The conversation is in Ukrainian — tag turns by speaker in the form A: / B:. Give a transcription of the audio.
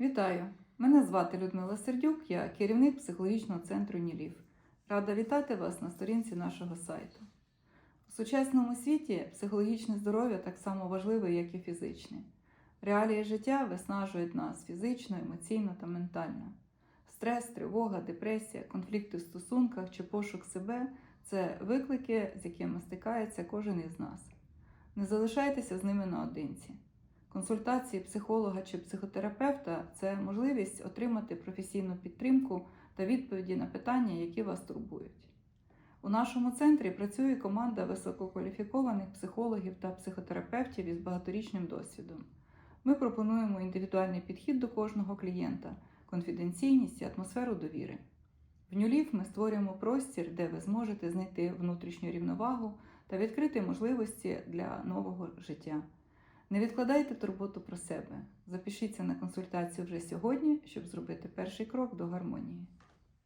A: Вітаю! Мене звати Людмила Сердюк, я керівник психологічного центру Нілів. Рада вітати вас на сторінці нашого сайту. У сучасному світі психологічне здоров'я так само важливе, як і фізичне. Реалії життя виснажують нас фізично, емоційно та ментально. Стрес, тривога, депресія, конфлікти в стосунках чи пошук себе це виклики, з якими стикається кожен із нас. Не залишайтеся з ними наодинці. Консультації психолога чи психотерапевта це можливість отримати професійну підтримку та відповіді на питання, які вас турбують. У нашому центрі працює команда висококваліфікованих психологів та психотерапевтів із багаторічним досвідом. Ми пропонуємо індивідуальний підхід до кожного клієнта, конфіденційність і атмосферу довіри. В Нюлів ми створюємо простір, де ви зможете знайти внутрішню рівновагу та відкрити можливості для нового життя. Не відкладайте турботу про себе. Запишіться на консультацію вже сьогодні, щоб зробити перший крок до гармонії.